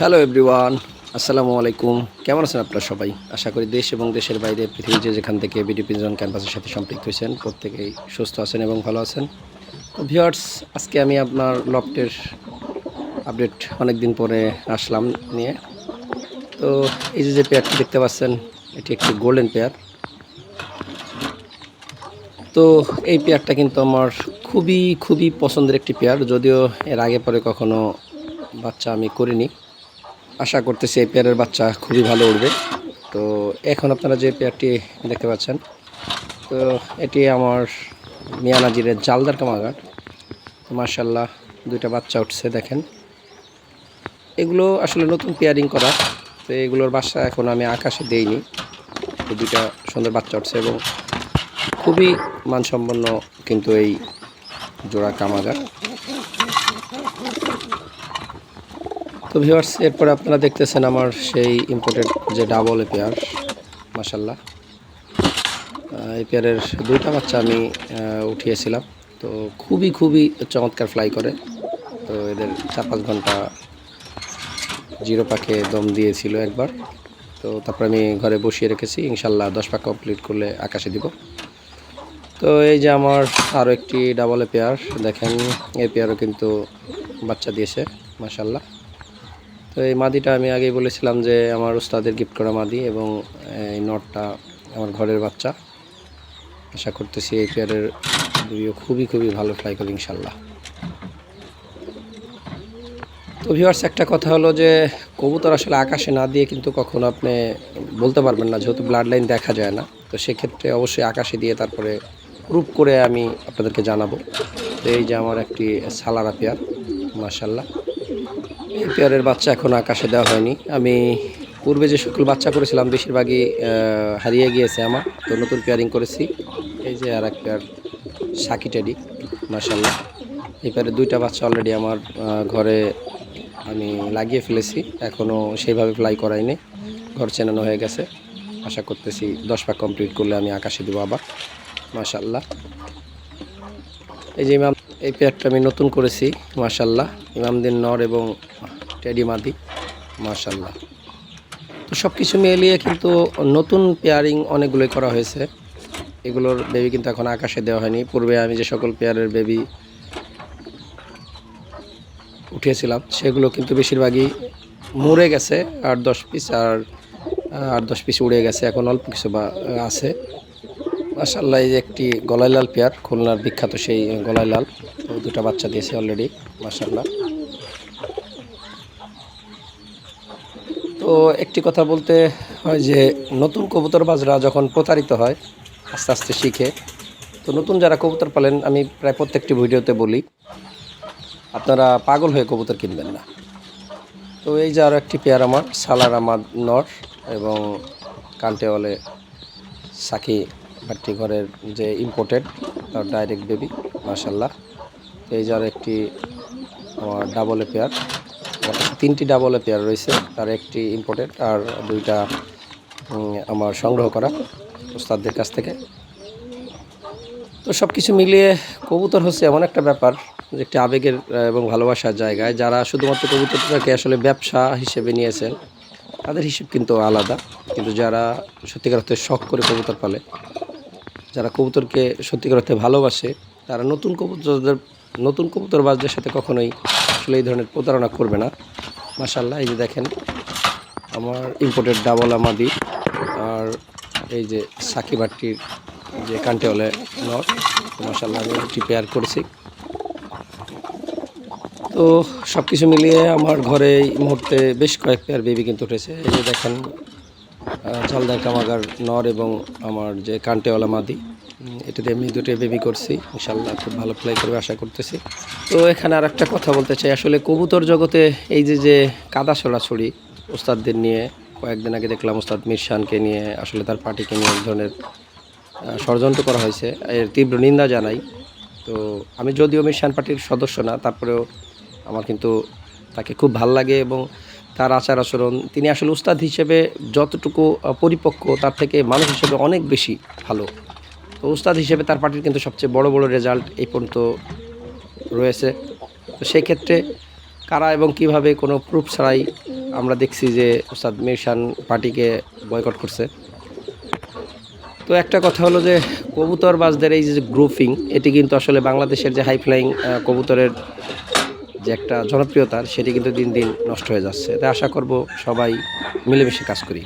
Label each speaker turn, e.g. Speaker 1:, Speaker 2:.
Speaker 1: Hello everyone আসসালামু আলাইকুম কেমন আছেন আপনারা সবাই? আশা করি দেশ এবং দেশের বাইরে, পৃথিবীর যে যেখান থেকে বিডিপি জন ক্যাম্পাসের সাথে সম্পৃক্ত হয়েছেন, প্রত্যেকেই সুস্থ আছেন এবং ভালো আছেন। তো ভিওয়ার্স আজকে আমি আপনার লফটের আপডেট অনেক দিন পরে আসলাম নিয়ে। তো এই যে যে পেয়ারটি দেখতে পাচ্ছেন, এটি একটি গোল্ডেন পেয়ার তো এই পেয়ারটা কিন্তু আমার খুবই খুবই পছন্দের একটি পেয়ার যদিও এর আগে পরে কখনো বাচ্চা আমি করিনি। আশা করতেছি এই পেয়ারের বাচ্চা খুবই ভালো উঠবে। তো এখন আপনারা যে পেয়ারটি দেখতে পাচ্ছেন, তো এটি আমার মিয়া নাজিরের জালদার কামাগার। মার্শাল্লাহ দুইটা বাচ্চা উঠছে, দেখেন। এগুলো আসলে নতুন পেয়ারিং করা, তো এগুলোর বাচ্চা এখন আমি আকাশে দেইনি। তো দুইটা সুন্দর বাচ্চা উঠছে এবং খুবই মানসম্পন্ন কিন্তু এই জোড়া কামাগার। তো ভিউয়ার্স এরপরে আপনারা দেখতেছেন আমার সেই ইম্পোর্টেড যে ডাবল পেয়ার মাসাল্লাহ এই দুইটা বাচ্চা আমি উঠিয়েছিলাম। তো খুবই খুবই চমৎকার ফ্লাই করে। তো এদের চার পাঁচ ঘণ্টা জিরো পাকে দম দিয়েছিল একবার। তো তারপর আমি ঘরে বসিয়ে রেখেছি। ইনশাল্লাহ দশ পাক কমপ্লিট করলে আকাশে দিব। তো এই যে আমার আরও একটি ডাবল পেয়ার দেখেন এই কিন্তু বাচ্চা দিয়েছে মাসাল্লাহ তো এই মাদিটা আমি আগেই বলেছিলাম যে আমার উস্তাদের গিফট করা মাদি এবং এই নটটা আমার ঘরের বাচ্চা। আশা করতেছি এই পেয়ারের দুইও খুবই খুবই ভালো ফ্লাই করবে ইনশাল্লাহ। তো ভিউয়ার্স একটা কথা হলো যে কবুতর আসলে আকাশে না দিয়ে কিন্তু কখনো আপনি বলতে পারবেন না, যেহেতু ব্লাড লাইন দেখা যায় না। তো সেক্ষেত্রে অবশ্যই আকাশে দিয়ে তারপরে প্রুফ করে আমি আপনাদেরকে জানাব। তো এই যে আমার একটি সালারা পেয়ার মার্শাল্লাহ এই পেয়ারের বাচ্চা এখন আকাশে দেওয়া হয়নি। আমি পূর্বে যে সকল বাচ্চা করেছিলাম, বেশিরভাগই হারিয়ে গিয়েছে আমার। তো নতুন পেয়ারিং করেছি। এই যে আর এক পেয়ার সাকি টেডি মার্শাল্লাহ এই পেয়ারের দুইটা বাচ্চা অলরেডি আমার ঘরে আমি লাগিয়ে ফেলেছি। এখনও সেইভাবে ফ্লাই করাইনি ঘর চেনানো হয়ে গেছে। আশা করতেছি দশ পাক কমপ্লিট করলে আমি আকাশে দেবো আবার। মাশাল্লাহ এই যে ইমাম এই পেয়ারটা আমি নতুন করেছি মাশাল্লাহ ইমামদিন নর এবং টেডি মাদি মাশাল্লাহ তো সব কিছু মিলিয়ে কিন্তু নতুন পেয়ারিং অনেকগুলোই করা হয়েছে। এগুলোর বেবি কিন্তু এখন আকাশে দেওয়া হয়নি। পূর্বে আমি যে সকল পেয়ারের বেবি উঠিয়েছিলাম, সেগুলো কিন্তু বেশিরভাগই মরে গেছে, আট দশ পিস আর, আট দশ পিস উড়ে গেছে। এখন অল্প কিছু বা, আছে। মাসাল্লাহ এই যে একটি গলায় লাল পেয়ার খুলনার বিখ্যাত সেই গলায় লাল দুটা বাচ্চা দিয়েছে অলরেডি মাসাল্লাহ তো একটি কথা বলতে হয় যে নতুন কবুতর বাজরা যখন প্রতারিত হয়, আস্তে আস্তে শিখে। তো নতুন যারা কবুতর পালেন, আমি প্রায় প্রত্যেকটি ভিডিওতে বলি, আপনারা পাগল হয়ে কবুতর কিনবেন না। তো এই যে আরও একটি পেয়ার আমার, সালার আমার নর এবং কান্টেওয়ালে সাকি ভাট্টি ঘরের যে ইম্পোর্টেড তার ডাইরেক্ট বেবি মার্শাল্লাহ এই যে আরও একটি আমার ডাবলে পেয়ার। তিনটি ডাবলে পেয়ার রয়েছে, তার একটি ইম্পোর্টেড আর দুইটা আমার সংগ্রহ করা ওস্তাদদের কাছ থেকে। তো সব কিছু মিলিয়ে কবুতর হচ্ছে এমন একটা ব্যাপার, যে একটি আবেগের এবং ভালোবাসার জায়গায় যারা শুধুমাত্র কবুতরটাকে আসলে ব্যবসা হিসেবে নিয়েছেন, তাদের হিসেব কিন্তু আলাদা। কিন্তু যারা সত্যিকার অর্থে শখ করে কবুতর পালে, যারা কবুতরকে সত্যিকার অর্থে ভালোবাসে, তারা নতুন কবুতরদের, নতুন কবুতরবাজদের সাথে কখনোই আসলে এই ধরনের প্রতারণা করবে না। মাসাল্লাহ এই যে দেখেন, আমার ইম্পোর্টেড ডাবল আমাদি, আর এই যে সাকি ভাট্টির যে কান্টেওয়ালে নট মাসাল্লাহ আমি একটি পেয়ার করেছি। তো সব কিছু মিলিয়ে আমার ঘরে এই মুহূর্তে বেশ কয়েক পেয়ার বেবি কিন্তু উঠেছে। এই যে দেখেন চালদার কামাগার নর এবং আমার যে কান্টেওয়ালা মাদি। এটাতে আমি দুটো বেবি করছি। ইনশাল্লাহ খুব ভালো প্লে করবে, আশা করতেছি। তো এখানে আর একটা কথা বলতে চাই। আসলে কবুতর জগতে এই যে যে কাদা ছড়াছড়ি ওস্তাদদের নিয়ে, কয়েকদিন আগে দেখলাম ওস্তাদ মিরশানকে নিয়ে, আসলে তার পার্টিকে নিয়ে এক ধরনের ষড়যন্ত্র করা হয়েছে। এর তীব্র নিন্দা জানাই। তো আমি যদিও মিরশান পার্টির সদস্য না, তারপরেও আমার কিন্তু তাকে খুব ভালো লাগে এবং তার আচার আচরণ, তিনি আসলে উস্তাদ হিসেবে যতটুকু পরিপক্ক, তার থেকে মানুষ হিসেবে অনেক বেশি ভালো। তো উস্তাদ হিসেবে তার পার্টির কিন্তু সবচেয়ে বড় বড় রেজাল্ট এই পর্যন্ত রয়েছে। তো সেই ক্ষেত্রে কারা এবং কীভাবে কোনো প্রুফ ছাড়াই আমরা দেখছি যে ওস্তাদ মিরশান পার্টিকে বয়কট করছে। তো একটা কথা হলো যে কবুতর বাজদের এই যে গ্রুপিং এটি কিন্তু আসলে বাংলাদেশের যে হাই ফ্লাইং কবুতরের যে একটা জনপ্রিয়তার সেটি কিন্তু দিন দিন নষ্ট হয়ে যাচ্ছে। তাই আশা করব সবাই মিলেমিশে কাজ করি।